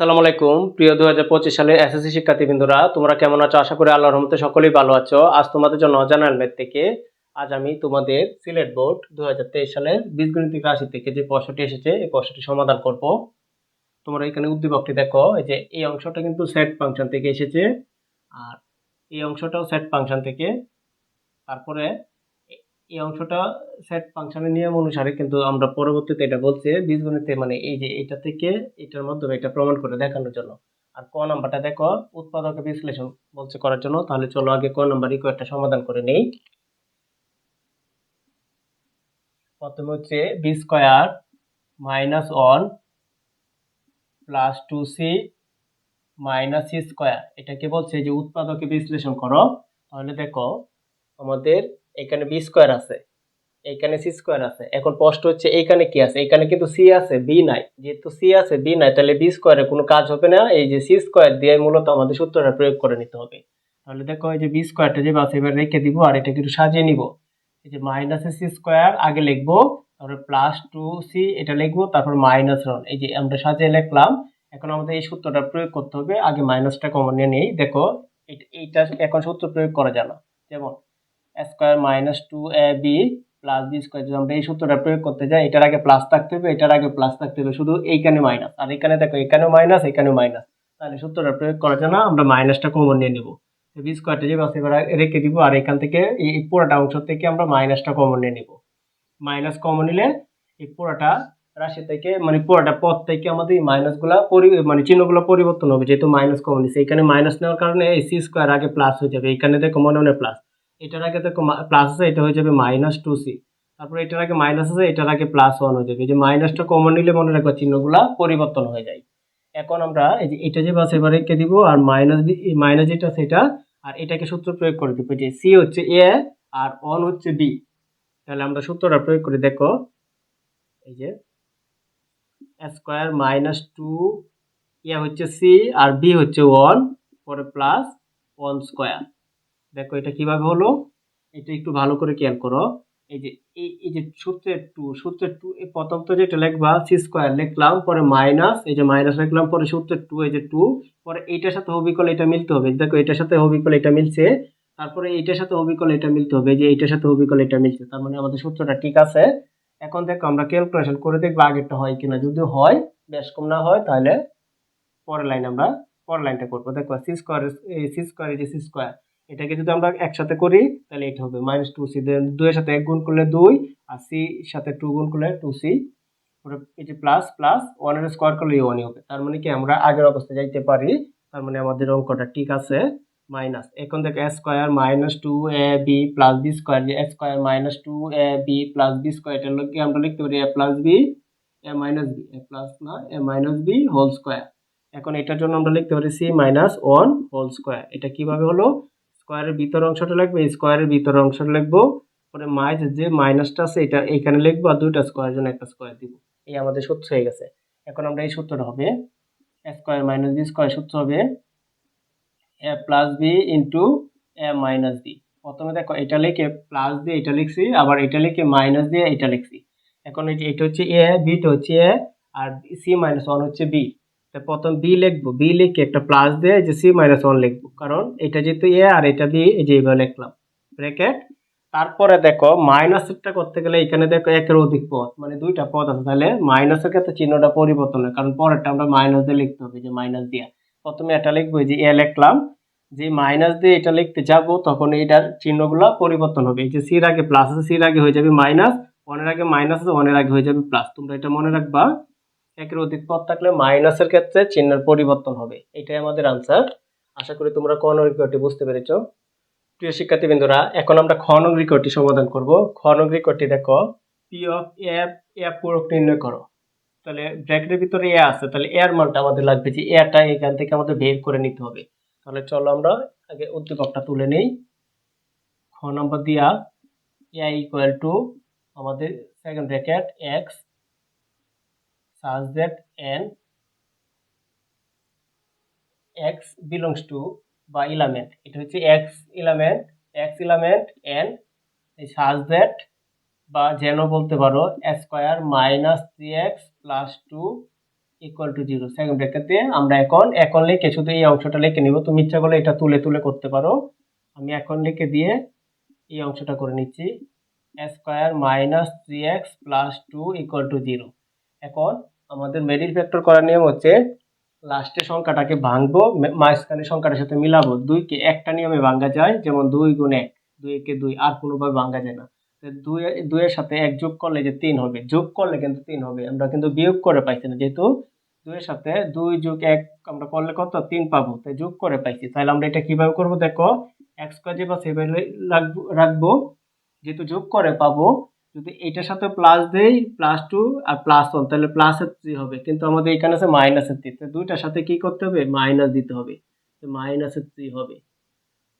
আসসালামু আলাইকুম। প্রিয় দু হাজার পঁচিশ সালের এসএসসি শিক্ষার্থীবৃন্দরা, তোমরা কেমন আছো? আশা করি আল্লাহর রহমতে সকলেই ভালো আছো। আজ তোমাদের জন্য অজানা হেলমেট থেকে, আজ আমি তোমাদের সিলেট বোর্ড দু হাজার তেইশ সালের বীজগণিতিক রাশি থেকে যে প্রশ্নটি এসেছে, এই প্রশ্নটি সমাধান করব। তোমরা এখানে উদ্দীপকটি দেখো, এই যে এই অংশটা কিন্তু সেট ফাংশন থেকে এসেছে, আর এই অংশটাও সেট ফাংশন থেকে। তারপরে এই অংশটা সেট ফাংশনের নিয়ম অনুসারে কিন্তু আমরা পরবর্তীতে এটা বলছে, বীজগণিতে মানে এই যে এটা থেকে এটার মাধ্যমে এটা প্রমাণ করে দেখানোর জন্য। আর ক নাম্বারটা দেখো উৎপাদকের বিশ্লেষণ বলছে করার জন্য, তাহলে চলো আগে ক নাম্বার ইকুয়েটটা সমাধান করে নেই। প্রথমে হচ্ছে B square minus one plus two C minus C square এটাকে বলছে যে উৎপাদকে বিশ্লেষণ করো। তাহলে দেখো, আমাদের এখানে বি স্কোয়ার আছে, এখানে সি স্কোয়ার আছে। এখন প্রশ্ন হচ্ছে, এইখানে কি আছে? এখানে কিন্তু সি আছে বি নাই। যেহেতু সি আছে বি নাই, তাহলে বি স্কোয়ারে কোনো কাজ হবে না। এই যে সি স্কোয়ার দিয়ে মূলত আমাদের সূত্রটা প্রয়োগ করে নিতে হবে। তাহলে দেখো, এই যে বি স্কোয়ারটা যে আছে এবার রেখে দিব, আর এটা কিন্তু সাজিয়ে নিব। এই যে মাইনাস সি স্কোয়ার আগে লিখব, তারপরে প্লাস টু সি এটা লিখব, তারপর মাইনাস ওয়ান এই যে আমরা সাজিয়ে লিখলাম, এখন আমাদের এই সূত্রটা প্রয়োগ করতে হবে। আগে মাইনাসটা কমন নিয়ে নেই। দেখো এইটা এখন সূত্র প্রয়োগ করা যায় না। যেমন square minus two A B plus B square যদি আমরা এই সূত্রটা প্রয়োগ করতে যাই, এটার আগে প্লাস থাকতে হবে, এটার আগে প্লাস থাকতে হবে। শুধু এইখানে মাইনাস। আর এখানে দেখো, এখানেও মাইনাস এখানেও মাইনাস। তাহলে সূত্রটা প্রয়োগ করা যায় না আমরা মাইনাসটা কমন নিয়ে নেব। বি স্কোয়ারটা যে রেখে দিব, আর এখান থেকে এই পুরোটা অংশ থেকে আমরা মাইনাসটা কমন নিয়ে নিব। মাইনাস কমন নিলে এই পুরোটা রাশি থেকে মানে পুরোটা পদ থেকে আমাদের এই মাইনাসগুলা পরি মানে চিহ্নগুলো পরিবর্তন হবে, যেহেতু মাইনাস কমন নিচ্ছে এখানে মাইনাস নেওয়ার কারণে এই সি স্কোয়ার আগে প্লাস হয়ে যাবে। এখানে দেখো মনে মনে প্লাস এটার আগে দেখো প্লাস আছে, এটা হয়ে যাবে মাইনাস টু সি তারপরে এটার আগে মাইনাস আছে, এটার আগে প্লাস ওয়ান হয়ে যাবে। যে মাইনাসটা কমন নিলে মনে রাখব চিহ্নগুলা পরিবর্তন হয়ে যায়। এখন আমরা এই যে এটা যে বাস এবার রেখে দিব, আর মাইনাস মাইনাস যেটা সেটা, আর এটাকে সূত্র প্রয়োগ করে দিব। যে সি হচ্ছে এ আর অন হচ্ছে বি তাহলে আমরা সূত্রটা প্রয়োগ করে, দেখো। এই যে স্কোয়ার মাইনাস টু এ হচ্ছে সি আর বি হচ্ছে ওয়ান পরে প্লাস ওয়ান স্কোয়ার দেখো, এটা কীভাবে হলো? এটা একটু ভালো করে খেয়াল করো। এই যে এই যে সূত্রের টু সূত্রের টু, এই প্রথম তো যেটা লিখবা সি স্কোয়ার লিখলাম, পরে মাইনাস এই যে মাইনাস লিখলাম, পরে সূত্রের টু, এই যে টু, পরে এইটার সাথে হবিকল এটা মিলতে হবে। দেখো, এটার সাথে হবিকল এটা মিলছে, তারপরে এইটার সাথে হবিকল এটা মিলতে হবে যে এইটার সাথে হবিকল এটা মিলছে, তার মানে আমাদের সূত্রটা ঠিক আছে। এখন দেখো, আমরা ক্যালকুলেশন করে দেখব আগেরটা হয় কিনা। যদি হয়, বেশ কম না হয়, তাহলে পরের লাইন আমরা, পরের লাইনটা করব। দেখো সি স্কোয়ার সি স্কোয়ার এই যে সি স্কোয়ার এটাকে যদি আমরা একসাথে করি, তাহলে এটা হবে মাইনাস টু সি দেন দুইয়ের সাথে এক গুণ করলে দুই, আর সি সাথে টু গুণ করলে টু সি যে প্লাস প্লাস ওয়ানের স্কোয়ার করলে ওয়ানই হবে। তার মানে কি আমরা আগের অবস্থায় যাইতে পারি, তার মানে আমাদের অঙ্কটা ঠিক আছে মাইনাস এখন দেখ A square minus two A B plus B square যে A square minus two A B plus B square এটার লোককে আমরা লিখতে পারি A plus B A minus B A plus না A minus B whole square এখন এটার জন্য আমরা লিখতে পারি C minus one whole square এটা কীভাবে হলো? স্কোয়ারের ভিতর অংশটা এই স্কোয়ারের ভিতর অংশটা লিখব। পরে মাইজ যে মাইনাসটা আছে, এটা এখানে লিখব আর দুইটা স্কোয়ারের জন্য একটা স্কোয়ার দিব। এই আমাদের সূত্র হয়ে গেছে। এখন আমরা এই সূত্রটা হবে স্কোয়ার মাইনাস বি স্কোয়ার সূত্র হবে A plus B into A minus B প্রথমে দেখো, এটা লিখে প্লাস দিয়ে এটা লিখছি, আবার এটা লিখে মাইনাস দিয়ে এটা লিখছি। এখন এটা হচ্ছে এ বিটা হচ্ছে এ আর সি মাইনাস ওয়ান হচ্ছে বি প্রথম বি লিখব। বি লিখে একটা প্লাস দিয়ে যে সি মাইনাস ওয়ান লিখব। কারণ এটা যেহেতু এ আর এটা বি এই যে এইভাবে লিখলাম। ব্র্যাকেট তারপরে দেখো মাইনাসটা করতে গেলে এখানে দেখো একের অধিক পদ মানে দুইটা পদ আছে। তাহলে মাইনাসের ক্ষেত্রে চিহ্নটা পরিবর্তন হয়, কারণ পরেরটা আমরা মাইনাস দিয়ে লিখতে হবে যে মাইনাস দিয়ে। প্রথমে এটা লিখব, এই যে এ লিখলাম। যে মাইনাস দিয়ে এটা লিখতে যাব, তখন এটার চিহ্নগুলো পরিবর্তন হবে। এই যে সির আগে প্লাস আছে সির আগে হয়ে যাবে মাইনাস ওয়ানের আগে মাইনাস আছে ওয়ানের আগে হয়ে যাবে প্লাস তোমরা এটা মনে রাখবা। একের অধিক পদ থাকলে মাইনাসের ক্ষেত্রে চিহ্নের পরিবর্তন হবে। এটাই আমাদের আনসার আশা করি তোমরা ক নং রিকর্ডটি বুঝতে পেরেছ। প্রিয় শিক্ষার্থীবৃন্দরা, এখন আমরা খ নং রিকর্ডটি সমাধান করব। খ নং রিকর্ডটি দেখো পি অফ এ এ পূরক নির্ণয় করো। তাহলে ব্র্যাকেটের ভিতরে এ আছে, তাহলে এর মানটা আমাদের লাগবে যে এটা এখান থেকে আমাদের বের করে নিতে হবে। তাহলে চলো আমরা আগে উদ্দীপকটা তুলে নেই। খ নম্বর দিয়া এ ইকুয়াল টু আমাদের second bracket X such that n x belongs to বা element এটা হচ্ছে element, x element n, এই such that বা যেন বলতে পারো, square minus three X plus two equal to zero second bracket আমরা এখন এখন লিখে শুধু এই অংশটা লিখে নিব। তুমি ইচ্ছা করলে এটা তুলে তুলে করতে পারো। আমি এখন লিখে দিয়ে এই অংশটা করে নিচ্ছি। Square minus three X plus two equal to zero এখন আমাদের মেডিল ফ্যাক্টর করার নিয়ম হচ্ছে লাস্টের সংখ্যাটাকে ভাঙবো, মে- মাঝখানের সংখ্যাটার সাথে মিলাবো। দুইকে একটা নিয়মে ভাঙা যায়, যেমন দুই গুণ এক। দুই একে দুই, আর কোনোভাবে ভাঙা যায় না। দুই, দুইয়ের সাথে এক যোগ করলে যে তিন হবে। যোগ করলে কিন্তু তিন হবে। আমরা কিন্তু বিয়োগ করে পাইছি না, যেহেতু দুইয়ের সাথে দুই যোগ এক, আমরা করলে কত? তিন পাবো। তাই যোগ করে পাইছি। তাহলে আমরা এটা কীভাবে করব? দেখো এক্স যে বা সেভাবে রাখব রাখব, যেহেতু যোগ করে পাবো যদি এটার সাথে প্লাস দেই প্লাস টু আর প্লাস ওয়ান তাহলে প্লাসের থ্রি হবে। কিন্তু আমাদের এখানে আছে মাইনাসের থ্রি তো দুইটার সাথে কি করতে হবে? মাইনাস দিতে হবে। মাইনাসের থ্রি হবে।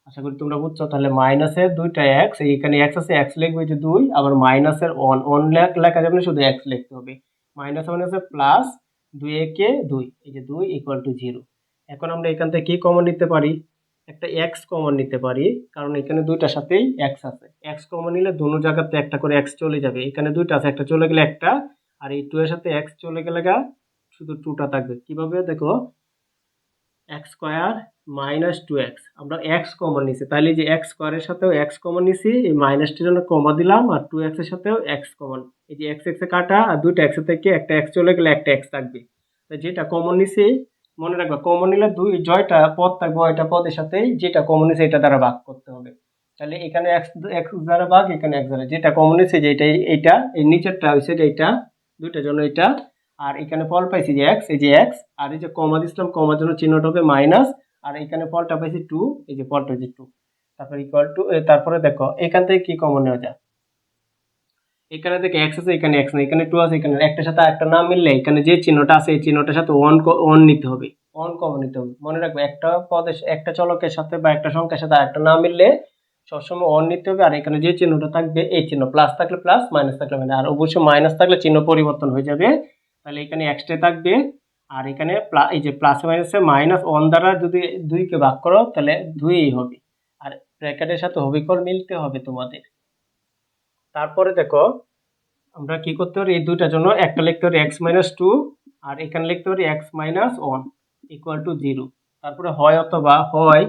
আশা করি তোমরা বুঝছ। তাহলে মাইনাসের দুইটা এক্স এখানে এক্স আছে এক্স লিখবে যে দুই, আবার মাইনাসের ওয়ান ওয়ান লেখ লেখা যাবে না, শুধু এক্স লিখতে হবে। মাইনাস মানে আছে প্লাস দুই একে দুই। এই যে দুই ইকুয়াল টু জিরো এখন আমরা এখান থেকে কি কমন নিতে পারি? একটা এক্স কমন নিতে পারি, কারণ এখানে দুইটার সাথেই এক্স আছে। এক্স কমন নিলে দুনো জায়গাতে একটা করে এক্স চলে যাবে। এখানে দুইটা আছে, একটা চলে গেলে একটা, আর এই টু এর সাথে এক্স চলে গেলে গা, শুধু টুটা থাকবে। কীভাবে? দেখো X square minus two X আমরা এক্স কমন নিছি। তাহলে যে এক্স স্কোয়ারের সাথেও এক্স কমন নিছি, এই মাইনাসটির জন্য কমা দিলাম, আর টু এক্সের সাথেও এক্স কমন এই যে এক্স এক্সে কাটা, আর দুইটা এক্স থেকে একটা এক্স চলে গেলে একটা এক্স থাকবে। যেটা কমন নিছি মনে রাখবে কমন নিলে দুই, জয়টা পদ থাকবে, ওইটা পদের সাথেই যেটা কমন নিছে এটা দ্বারা ভাগ করতে হবে। তাহলে এখানে এক্স এক্স দ্বারা ভাগ, এখানে এক্স দ্বারা। যেটা কমন নিছে যেটা, এইটা, এই নিচেরটা হয়েছে যে এইটা দুইটার জন্য এটা। আর এখানে ফল পাইছি যে এক্স এই যে এক্স আর এই যে কমা দিছিলাম কমার জন্য চিহ্নটা হবে মাইনাস আর এখানে ফলটা পাইছি টু এই যে ফলটা হচ্ছে টু তারপর ইকুয়াল টু তারপরে দেখো, এখান থেকে কি কমন নেওয়া যায়? এখানে দেখে এক্স আছে, এখানে এক্স নেই, এখানে টু আছে, এখানে একটার সাথে একটা না মিললে এখানে যে চিহ্নটা আছে, এই চিহ্নটার সাথে ওয়ান ওয়ান নিতে হবে। ওয়ান কমন নিতে হবে। মনে রাখবে, একটা পদের একটা চলকের সাথে বা একটা সংখ্যার সাথে একটা না মিললে সবসময় ওয়ান নিতে হবে, আর এখানে যে চিহ্নটা থাকবে, এই চিহ্ন প্লাস থাকলে প্লাস মাইনাস থাকলে মাইনাস আর অবশ্যই মাইনাস থাকলে চিহ্ন পরিবর্তন হয়ে যাবে। তাহলে এখানে এক্সট্রা থাকবে, আর এখানে এই যে প্লাস মাইনাসে মাইনাস ওয়ান দ্বারা যদি দুইকে ভাগ করো, তাহলে দুইই হবে। আর ব্র্যাকেটের সাথে হবিকল মিলতে হবে তোমাদের। তারপরে দেখো, আমরা কি করতে পারি? এই দুইটার জন্য একটা লিখতে পারি এক্স মাইনাস টু আর এখানে লিখতে পারি X minus one equal to zero তারপরে হয় অথবা হয়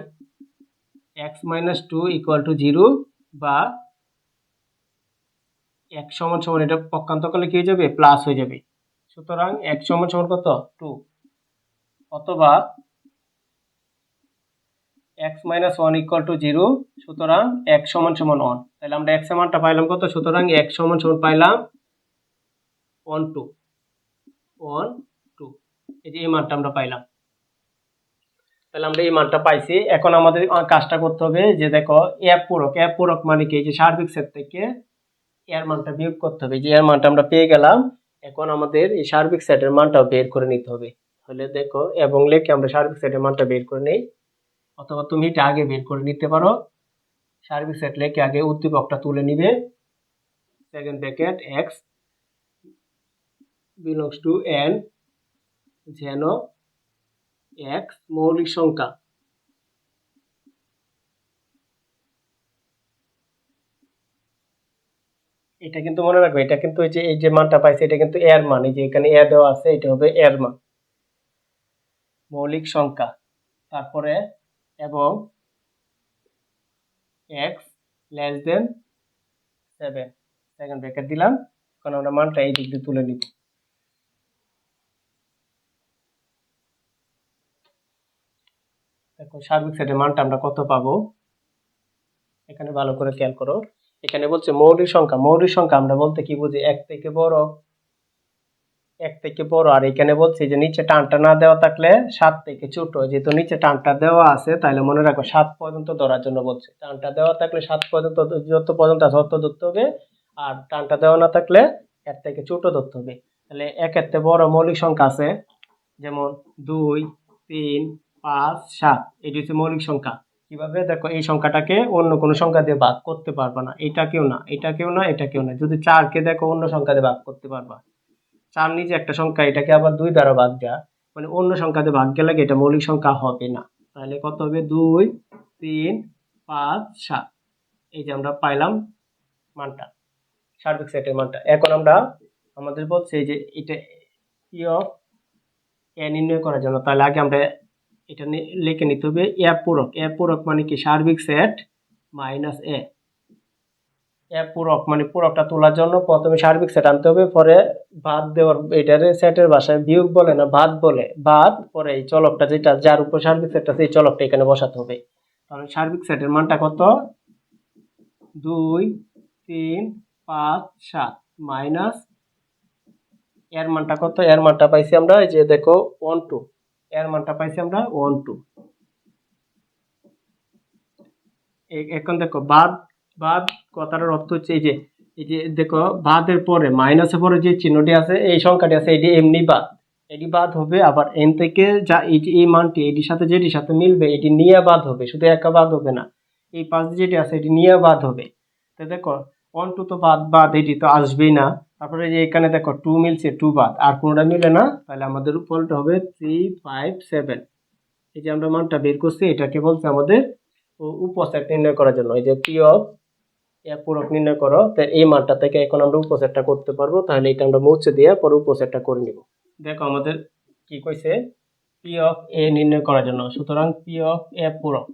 X minus two equal to zero বা এক সমান সমান, এটা পক্ষান্ত করলে কি হয়ে যাবে? প্লাস হয়ে যাবে। সুতরাং এক সমান সমান কত? টু অথবা X minus one equal to zero সুতরাং এক সমান সমান ওয়ান তাহলে আমরা এক্স মানটা পাইলাম কত? সুতরাং এক সমান সমান পাইলাম ওয়ান টু ওয়ান টু এই যে এই মানটা আমরা পাইলাম। তাহলে আমরা এই মানটা পাইছি। এখন আমাদের কাজটা করতে হবে যে দেখো অ্যাপ পূরক অ্যাপ পূরক মানে কি? যে সার্বিক সেট থেকে এর মানটা বিয়োগ করতে হবে। যে এর মানটা আমরা পেয়ে গেলাম, এখন আমাদের এই সার্বিক সেটের মানটাও বের করে নিতে হবে। তাহলে দেখো, এবং লেখে আমরা সার্বিক সেটের মানটা বের করে নেই। অথবা তুমি এটা আগে বের করে নিতে পারো। সার্বিক সেট লেখে আগে উদ্দীপকটা তুলে নিবে। Second bracket X belongs to N যেন এক্স মৌলিক সংখ্যা। এটা কিন্তু মনে রাখবে, এটা কিন্তু এই যে এই যে মানটা পাইছে, এটা কিন্তু এর মান। এই যে এখানে এ দেওয়া আছে, এটা হবে এর মান। মৌলিক সংখ্যা। তারপরে এবং X less than seven second bracket দিলাম। এখন আমরা মানটা এই দিক দিয়ে তুলে নিব। দেখো, সার্বিক সেটের মানটা আমরা কত পাবো? এখানে ভালো করে খেয়াল করো। এখানে বলছে মৌলিক সংখ্যা। মৌলিক সংখ্যা আমরা বলতে কি বুঝি? এক থেকে বড়। এক থেকে বড়, আর এখানে বলছি যে নিচে টানটা না দেওয়া থাকলে সাত থেকে ছোট। যেহেতু নিচে টানটা দেওয়া আছে, তাহলে মনে রাখো সাত পর্যন্ত ধরার জন্য বলছে। টানটা দেওয়া থাকলে সাত পর্যন্ত যত পর্যন্ত আছে তত ধরতে হবে, আর টানটা দেওয়া না থাকলে এর থেকে ছোট ধরতে হবে। তাহলে এক থেকে বড় মৌলিক সংখ্যা আছে, যেমন দুই, তিন, পাঁচ, সাত। এটি হচ্ছে মৌলিক সংখ্যা। কীভাবে? দেখো, এই সংখ্যাটাকে অন্য কোনো সংখ্যা দিয়ে ভাগ করতে পারবা না। এটা কেউ না, এটা কেউ না, এটা কেউ না। যদি চারকে দেখো, অন্য সংখ্যা দিয়ে ভাগ করতে পারবা। চার নিজে একটা সংখ্যা, এটাকে আবার দুই দ্বারা ভাগ দেওয়া মানে অন্য সংখ্যাতে ভাগ গেলে এটা মৌলিক সংখ্যা হবে না। তাহলে কত হবে? দুই, তিন, পাঁচ, সাত। এই যে আমরা পাইলাম মানটা, সার্বিক সেটের মানটা। এখন আমরা আমাদের বলছে যে এটা ই অফ এ নির্ণয় করার জন্য, তাহলে আগে আমরা এটা লিখে নিতে হবে এ পূরক। এ পূরক মানে কি? সার্বিক সেট মাইনাস এ পূরক মানে পূরকটা তোলার জন্য প্রথমে সার্বিক সেট আনতে হবে, পরে ভাত দেওয়ার এটারে সেটের ভাষায় বিয়োগ বলে না ভাত বলে, বাদ, পরে এই চলকটা যেটা, যার উপর সার্বিক সেটটা সেই চলকটা এখানে বসাতে হবে। তাহলে সার্বিক সেটের মানটা কত? দুই, তিন, পাঁচ, সাত, মাইনাস, এর মানটা কত? এর মানটা পাইছি আমরা এই যে দেখো ওয়ান টু এর মানটা পাইছি আমরা ওয়ান টু এখন দেখো বাদ বাদ কথাটার অর্থ হচ্ছে এই যে এই যে দেখো বাদের পরে মাইনাসের পরে যে চিহ্নটি আছে, এই সংখ্যাটি আছে, এটি এমনি বাদ এটি বাদ হবে আবার এন থেকে যা এই যে এই মানটি, এটির সাথে যেটির সাথে মিলবে, এটি নিয়ে বাদ হবে, শুধু একা বাদ হবে না। এই পাঁচ যেটি আছে, এটি নিয়ে বাদ হবে। তো দেখো ওয়ান টু তো বাদ বাদ এটি তো আসবেই না। তারপরে যে এখানে দেখো টু মিলছে টু বাদ আর কোনোটা মিলে না, তাহলে আমাদের ফলটা হবে থ্রি ফাইভ সেভেন এই যে আমরা মানটা বের করছি, এটাকে বলছে আমাদের উ- উপসেট নির্ণয় করার জন্য। এই যে পি অফ পূরক নির্ণয় করো তো এই মানটা থেকে এখন আমরা উপসেটটা করতে পারব, তাহলে এটা আমরা মুছে দিয়ে পরে উপসেটটা করে নিব। দেখো আমাদের কি কইছে? পি অফ এ নির্ণয় করার জন্য। সুতরাং পি অফ এ পূরক।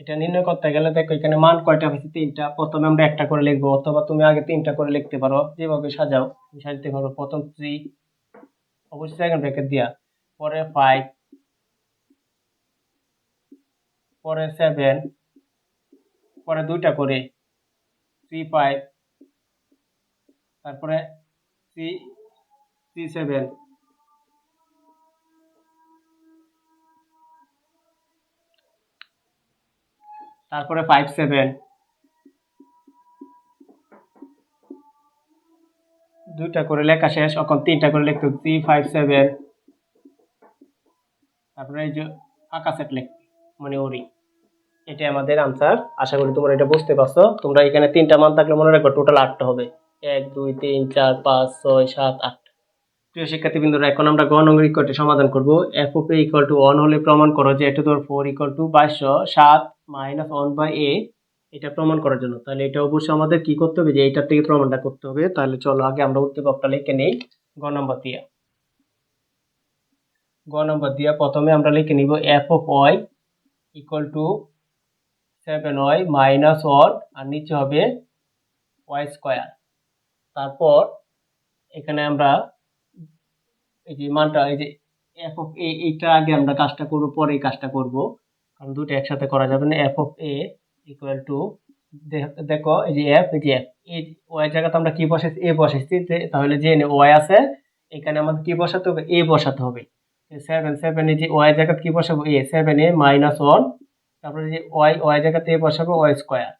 এটা নির্ণয় করতে গেলে দেখো এখানে মান কয়টা হয়েছে? তিনটা। প্রথমে আমরা একটা করে লিখব, অথবা তুমি আগে তিনটা করে লিখতে পারো, যেভাবে সাজাও। সাজাতে পারো। প্রথম থ্রি অবশ্যই সেকেন্ড ব্র্যাকেট দিয়া। পরে ফাইভ পরে সেভেন পরে দুইটা করে তারপরে থ্রি থ্রি সেভেন তারপরে ফাইভ সেভেন দুইটা করে লেখা শেষ এখন তিনটা করে লিখতে থ্রি ফাইভ সেভেন তারপরে এই যে সেট লিখতে মানে ওরি এটাই আমাদের আনসার আশা করি তোমরা এটা বুঝতে পারছ। তোমরা এখানে তিনটা মান থাকলে মনে রাখো টোটাল আটটা হবে। এক, দুই, তিন, চার, পাঁচ, ছয়, সাত, আট। প্রিয় শিক্ষার্থীবৃন্দরা, এখন আমরা গণ অঙ্গ ইকুয়ালটি সমাধান করব। F A equal to one হলে প্রমাণ করো যে এটা ধর ফোর ইকুয়াল টু বাইশশো সাত মাইনাস ওয়ান বাই এ এটা প্রমাণ করার জন্য। তাহলে এটা অবশ্যই আমাদের কি করতে হবে? যে এইটার থেকে প্রমাণটা করতে হবে। তাহলে চলো আগে আমরা উদ্দীপকটা লিখে নেই। গ নম্বর দিয়া। গ নম্বর দিয়া প্রথমে আমরা লিখে নিব F of Y equal to seven Y minus one আর নিচে হবে ওয়াই স্কোয়ার তারপর এখানে আমরা এই যে মানটা, এই যে এফ অফ এ এইটা আগে আমরা কাজটা করব, পরে এই কাজটা করব। কারণ দুটো একসাথে করা যাবে না। F of A equal to দেখো, এই যে এফ এই যে এফ এই ওয়াই জায়গাতে আমরা কি বসাইছি? এ বসেছি তাহলে যে ওয়াই আছে, এখানে আমাদের কি বসাতে হবে? এ বসাতে হবে। সেভেন সেভেন এই যে ওয়াই জায়গাতে কি বসাবো? A seven A minus one তারপরে যে ওয়াই ওয়াই জায়গাতে বসাবো ওয়াই স্কোয়ার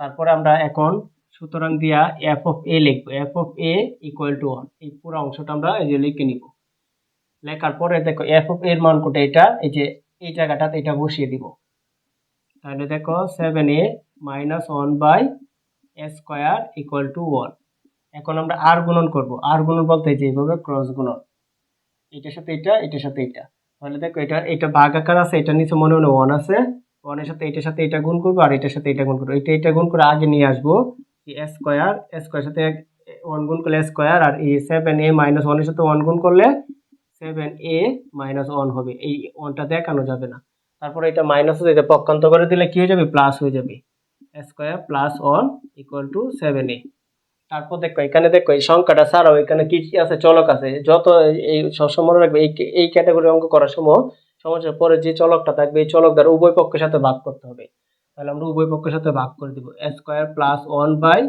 তারপরে আমরা এখন সুতরাং দিয়া এফ অফ এ লিখব। F of A equal to one এই পুরো অংশটা আমরা এই যে লিখে নিব। লেখার পরে দেখো এফ অফ এর মান কোটা এটা? এই যে এই জায়গাটাতে এটা বসিয়ে দিব। তাহলে দেখো seven A minus one by A square equal to one এখন আমরা আর গুণন করব। আর গুণন বলতে যে এইভাবে ক্রস গুণন। এটার সাথে এটা, এটার সাথে এটা। তাহলে দেখো, এটা এটা ভাগ আকার আছে এটা নিচে মনে মনে ওয়ান আছে। ওয়ানের সাথে এটার সাথে এটা গুণ করব, আর এটার সাথে এটা গুণ করব। এটা এটা গুণ করে আগে নিয়ে আসব স্কোয়ার স্কোয়ার সাথে ওয়ান গুণ করলে স্কোয়ার আর এই সেভেন এ মাইনাস ওয়ানের সাথে ওয়ান গুণ করলে সেভেন এ মাইনাস ওয়ান হবে। এই ওয়ানটা দেখানো যাবে না। তারপরে এটা মাইনাস হয়ে যাবে পক্ষান্ত করে দিলে কি হয়ে যাবে? প্লাস হয়ে যাবে। Square plus one equal to seven A তারপর দেখো, এখানে দেখো, এই সংখ্যাটা ছাড়াও এখানে কি আছে? চলক আছে। যত এই- সবসময় রাখবে, এই ক্যাটাগরি অঙ্ক করার সময় সমস্যার পরে যে চলকটা থাকবে, এই চলক দ্বারা উভয় পক্ষের সাথে ভাগ করতে হবে। তাহলে আমরা উভয় পক্ষের সাথে ভাগ করে দিব। Square plus one by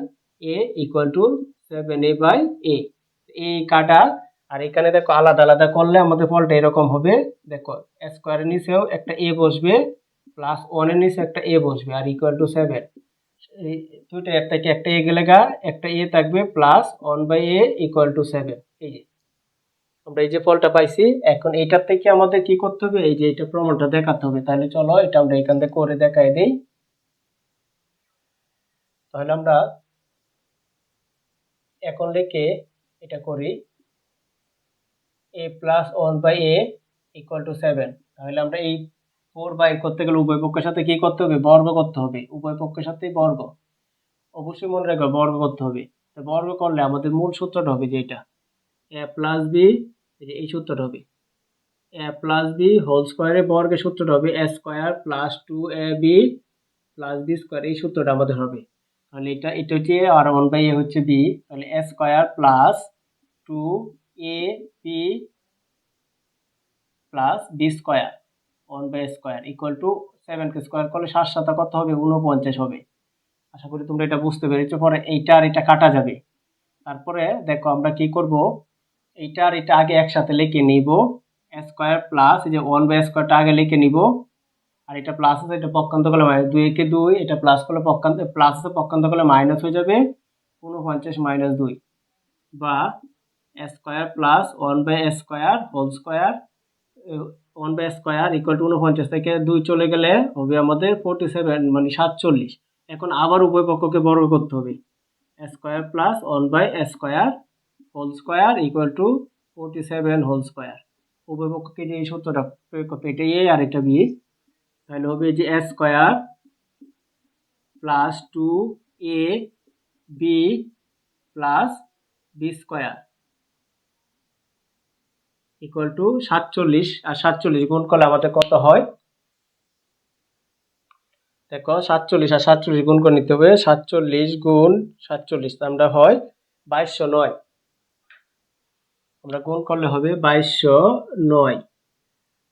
A equal to seven A by A এই কাটা, আর এখানে দেখো আলাদা আলাদা করলে আমাদের ফলটা এরকম হবে। দেখো এ স্কোয়ারের নিচেও একটা এ বসবে প্লাস ওয়ানের নিচে একটা এ বসবে, আর ইকুয়াল টু সেভেন দুইটা একটা একটা এ গেলে গা, একটা এ থাকবে plus one by A equal to seven এই যে আমরা এই যে ফলটা পাইছি, এখন এইটার থেকে আমাদের কি করতে হবে? এই যে এটা প্রমাণটা দেখাতে হবে। তাহলে চলো এটা আমরা এখান থেকে করে দেখাই দেই। তাহলে আমরা এখন লিখে এটা করি। A plus one by A equal to seven তাহলে আমরা এই ফোর বাই করতে গেলে উভয় পক্ষের সাথে কি করতে হবে? বর্গ করতে হবে। উভয় পক্ষের সাথে বর্গ। অবশ্যই মনে রাখবে বর্গ করতে হবে। তো বর্গ করলে আমাদের মূল সূত্রটা হবে যে এটা। এ প্লাস বি এই যে এই সূত্রটা হবে। এ প্লাস বি হোল স্কোয়ারের বর্গের সূত্রটা হবে A square plus two A B plus B square এই সূত্রটা আমাদের হবে। তাহলে এটা এটা হচ্ছে আর ওয়ান বাই এ হচ্ছে বি তাহলে A square plus two A B plus B square one by square equal to সেভেনকে square করলে সাত সাথে কত হবে? উনপঞ্চাশ হবে। আশা করি তোমরা এটা বুঝতে পেরেছ। পরে এইটা আর এটা কাটা যাবে। তারপরে দেখো আমরা কি করব? এইটা আর এটা আগে একসাথে লিখে নিব। স্কোয়ার প্লাস এই যে ওয়ান বাই স্কোয়ারটা আগে লিখে নিব। আর এটা প্লাস আছে, এটা পক্ষান্ত করলে মাইনাস দুই একে দুই, এটা প্লাস করলে পক্ষান্ত প্লাস আছে পক্ষান্ত করলে মাইনাস হয়ে যাবে উনপঞ্চাশ মাইনাস দুই। বা square plus one by square whole square one by square equal to উনপঞ্চাশ থেকে দুই চলে গেলে হবে আমাদের ফোরটি সেভেন মানে সাতচল্লিশ। এখন আবার উভয় পক্ষকে বর্গ করতে হবে। Square plus one by square whole square equal to forty seven whole square উভয় পক্ষকে যে এই সূত্রটা প্রয়োগ করতে এটা এ আর এটা বি তাহলে হবে যে S square plus two A B plus B square equal to সাতচল্লিশ। আর সাতচল্লিশ গুণ করলে আমাদের কত হয়? দেখো, সাতচল্লিশ আর সাতচল্লিশ গুণ করে নিতে হবে, সাতচল্লিশ গুণ সাতচল্লিশ আমরা হয় বাইশশো নয়। আমরা গুণ করলে হবে বাইশশো নয়।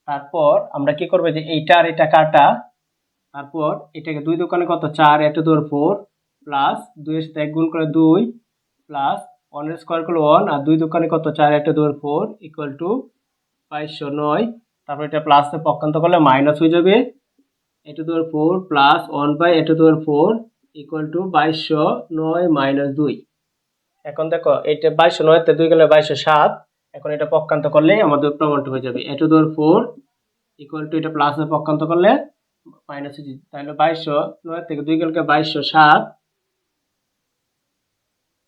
তারপর আমরা কি করব? যে এইটা আর এটা কাটা। তারপর এটাকে দুই দোকানে কত? চার এটা দুয়ার ফোর, প্লাস দুইয়ের সাথে এক গুণ করে দুই, প্লাস ওয়ানের স্কোয়ার করলে ওয়ান, আর দুই দোকানে কত? চার একটা দুয়ার ফোর ইকুয়াল টু বাইশশো নয়। তারপর এটা প্লাসে পক্ষান্ত করলে মাইনাস হয়ে যাবে এটা দুয়ার ফোর প্লাস ওয়ান বাই এটা দুয়ার ফোর ইকুয়াল টু বাইশশো নয় মাইনাস দুই। এখন দেখো এটা বাইশশো নয়তে দুই গেলে বাইশশো সাত। এখন এটা পক্ষান্ত করলে আমাদের প্রমাণটা হয়ে যাবে। এটা দুয়ার ফোর ইকুয়াল টু এটা প্লাসে পক্ষান্ত করলে মাইনাস তাহলে বাইশশো নয় থেকে দুই গেলে বাইশশো সাত।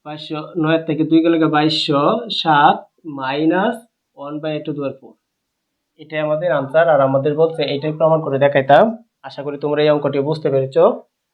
বাইশশো নয় থেকে দুই গেলে বাইশশো সাত মাইনাস ওয়ান বাই টু দুয়ার ফোর। এটাই আমাদের আনসার আর আমাদের বলছে, এটাই প্রমাণ করে দেখাইতাম। আশা করি তোমরা এই অঙ্কটি বুঝতে পেরেছ।